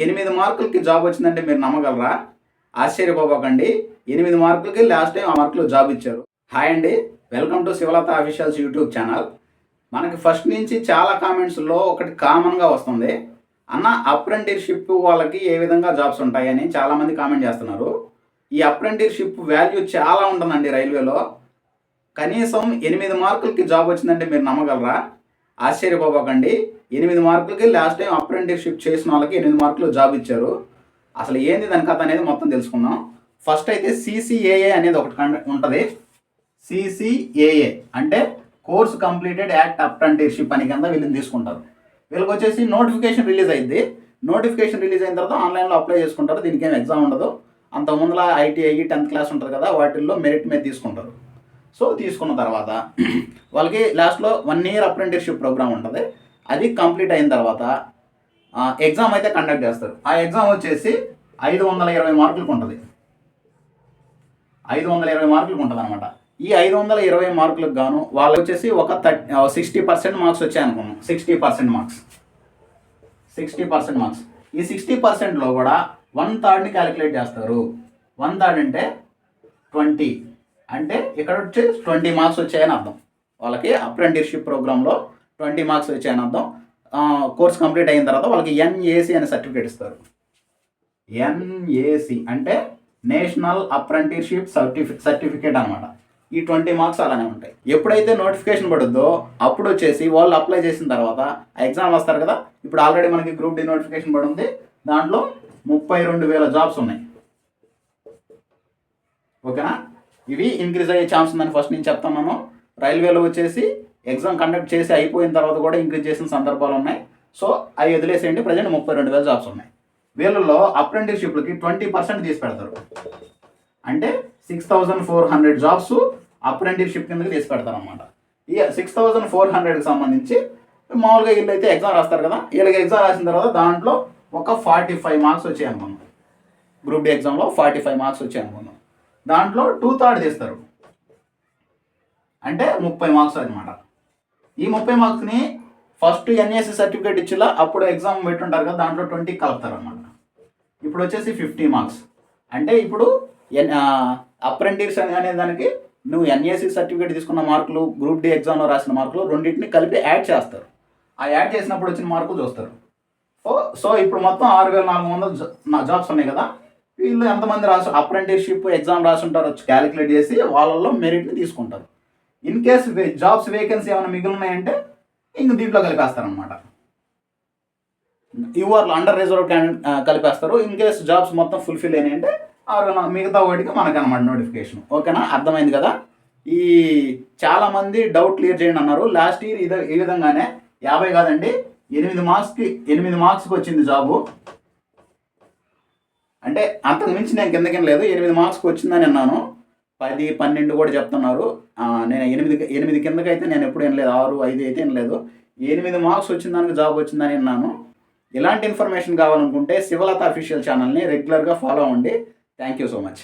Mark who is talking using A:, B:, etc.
A: ఎనిమిది మార్కులకి జాబ్ వచ్చిందంటే మీరు నమ్మగలరా? ఆశ్చర్యపోబోకండి ఎనిమిది మార్కులకి లాస్ట్ టైం ఆ మార్కులు జాబ్ ఇచ్చారు. హాయ్ అండి. Welcome to Sivalatha officials YouTube channel మనకి ఫస్ట్ నుంచి చాలా కామెంట్స్లో ఒకటి కామన్గా వస్తుంది. అన్న అప్రెంటిస్షిప్ వాళ్ళకి ఏ విధంగా జాబ్స్ ఉంటాయని చాలామంది కామెంట్ చేస్తున్నారు. ఈ అప్రెంటిస్షిప్ వాల్యూ చాలా ఉంటుందండి రైల్వేలో. కనీసం ఎనిమిది మార్కులకి జాబ్ వచ్చిందంటే మీరు నమ్మగలరా? ఆశ్చర్యపోకండి. ఎనిమిది మార్కులకి లాస్ట్ టైం అప్రెంటిస్షిప్ చేసిన వాళ్ళకి ఎనిమిది మార్కులు జాబ్ ఇచ్చారు. అసలు ఏంది దాని కథ అనేది మొత్తం తెలుసుకుందాం. ఫస్ట్ అయితే సిసిఏఏ అనేది ఒకటి ఉంటుంది. సిసిఏఏ అంటే కోర్స్ కంప్లీటెడ్ యాక్ట్ అప్రెంటిస్షిప్ అని కింద వీళ్ళని తీసుకుంటారు. వీళ్ళకి వచ్చేసి నోటిఫికేషన్ రిలీజ్ అయింది నోటిఫికేషన్ రిలీజ్ అయిన తర్వాత ఆన్లైన్లో అప్లై చేసుకుంటారు. దీనికి ఏం ఎగ్జామ్ ఉండదు. అంత ముందుల ఐటీఐ టెన్త్ క్లాస్ ఉంటుంది కదా వాటిల్లో మెరిట్ మీద తీసుకుంటారు. సో తీసుకున్న తర్వాత వాళ్ళకి లాస్ట్లో వన్ ఇయర్ అప్రెంటిస్షిప్ ప్రోగ్రామ్ ఉంటుంది. అది కంప్లీట్ అయిన తర్వాత ఎగ్జామ్ అయితే కండక్ట్ చేస్తారు. ఆ ఎగ్జామ్ వచ్చేసి ఐదు వందల ఇరవై మార్కులకు ఉంటుంది. ఐదు వందల ఇరవై మార్కులకు ఉంటుంది అనమాట ఈ ఐదు వందల ఇరవై మార్కులకు గాను వాళ్ళు వచ్చేసి ఒక థర్టీ సిక్స్టీ పర్సెంట్ మార్క్స్ వచ్చాయి అనుకున్నాం sixty percent marks sixty percent marks ఈ సిక్స్టీ పర్సెంట్లో కూడా వన్ థర్డ్ని క్యాలిక్యులేట్ చేస్తారు. వన్ థర్డ్ అంటే ట్వంటీ అంటే ఇక్కడ వచ్చి ట్వంటీ మార్క్స్ వచ్చాయని అర్థం. వాళ్ళకి అప్రెంటిస్షిప్ ప్రోగ్రాంలో ట్వంటీ మార్క్స్ వచ్చాయని అర్థం. కోర్స్ కంప్లీట్ అయిన తర్వాత వాళ్ళకి ఎన్ఏసి అనే సర్టిఫికేట్ ఇస్తారు. ఎన్ఏసి అంటే నేషనల్ అప్రెంటిస్షిప్ సర్టిఫి సర్టిఫికేట్ అనమాట ఈ ట్వంటీ మార్క్స్ అలానే ఉంటాయి. ఎప్పుడైతే నోటిఫికేషన్ పడుద్దో అప్పుడు వచ్చేసి వాళ్ళు అప్లై చేసిన తర్వాత ఎగ్జామ్ వస్తారు కదా ఇప్పుడు ఆల్రెడీ మనకి గ్రూప్ డి నోటిఫికేషన్ పడి ఉంది దాంట్లో ముప్పై రెండు వేల జాబ్స్ ఉన్నాయి. ఓకేనా? ఇవి ఇంక్రీజ్ అయ్యే ఛాన్స్ ఉందని ఫస్ట్ నేను చెప్తున్నాను రైల్వేలో వచ్చేసి ఎగ్జామ్ కండక్ట్ చేసి అయిపోయిన తర్వాత కూడా ఇంక్రీజ్ చేసిన సందర్భాలు ఉన్నాయి. సో అవి వదిలేసేయండి. ప్రజెంట్ ముప్పై రెండు వేల జాబ్స్ ఉన్నాయి. వీళ్ళలో అప్రెంటిస్షిప్లకి ట్వంటీ పర్సెంట్ తీసి పెడతారు. అంటే six thousand four hundred jobs apprenticeship కిందకి తీసి పెడతారు అనమాట ఈ సిక్స్ థౌజండ్ ఫోర్ హండ్రెడ్కి సంబంధించి మామూలుగా వీళ్ళు అయితే ఎగ్జామ్ రాస్తారు కదా. వీళ్ళకి ఎగ్జామ్ రాసిన తర్వాత దాంట్లో ఒక ఫార్టీ ఫైవ్ మార్క్స్ వచ్చాయి అనుకున్నాం గ్రూప్ డి ఎగ్జామ్లో ఫార్టీ ఫైవ్ మార్క్స్ వచ్చాయి అనుకున్నాం దాంట్లో టూ థర్డ్ తీస్తారు అంటే ముప్పై మార్క్స్ అనమాట ఈ ముప్పై మార్క్స్ని ఫస్ట్ ఎన్ఏసి సర్టిఫికేట్ ఇచ్చిలా అప్పుడు ఎగ్జామ్ పెట్టుంటారు కదా దాంట్లో ట్వంటీ కలుపుతారు అనమాట ఇప్పుడు వచ్చేసి ఫిఫ్టీ మార్క్స్ అంటే ఇప్పుడు ఎన్ అప్రెంటిస్ అనే దానికి నువ్వు ఎన్ఏసి సర్టిఫికేట్ తీసుకున్న మార్కులు గ్రూప్ డి ఎగ్జామ్లో రాసిన మార్కులు రెండింటిని కలిపి యాడ్ చేస్తారు. ఆ యాడ్ చేసినప్పుడు వచ్చిన మార్కులు చూస్తారు. సో సో ఇప్పుడు మొత్తం ఆరు వేల నాలుగు వందల జాబ్స్ ఉన్నాయి కదా వీళ్ళు ఎంతమంది రాసు అప్రెంటిస్షిప్ ఎగ్జామ్ రాసి క్యాలిక్యులేట్ చేసి వాళ్ళల్లో మెరిట్ని తీసుకుంటారు. ఇన్ కేస్ జాబ్స్ వేకెన్సీ ఏమైనా మిగిలినాయంటే ఇంక దీంట్లో కలిపేస్తారనమాట యూఆర్లో అండర్ రిజర్వ్ కలిపేస్తారు. ఇన్ కేస్ జాబ్స్ మొత్తం ఫుల్ఫిల్ అయినాయంటే ఆ మిగతా వాటికి మనకు అనమాట నోటిఫికేషన్ ఓకేనా అర్థమైంది కదా? ఈ చాలామంది డౌట్ క్లియర్ చేయండి అన్నారు. లాస్ట్ ఇయర్ ఇదే ఈ విధంగానే యాభై కాదండి ఎనిమిది మార్క్స్కి ఎనిమిది మార్క్స్కి వచ్చింది జాబు అంటే అంతకు మించి నేను కిందకి లేదు. ఎనిమిది మార్క్స్కి వచ్చిందని అన్నాను. పది పన్నెండు కూడా చెప్తున్నారు. నేను ఎనిమిది ఎనిమిది కిందకి అయితే నేను ఎప్పుడు వినలేదు. ఆరు ఐదు అయితే వినలేదు. ఎనిమిది మార్క్స్ వచ్చిన దానికి జాబ్ వచ్చిందని విన్నాను ఇలాంటి ఇన్ఫర్మేషన్ కావాలనుకుంటే శివలత అఫీషియల్ ఛానల్ని రెగ్యులర్గా ఫాలో అవ్వండి. Thank you so much.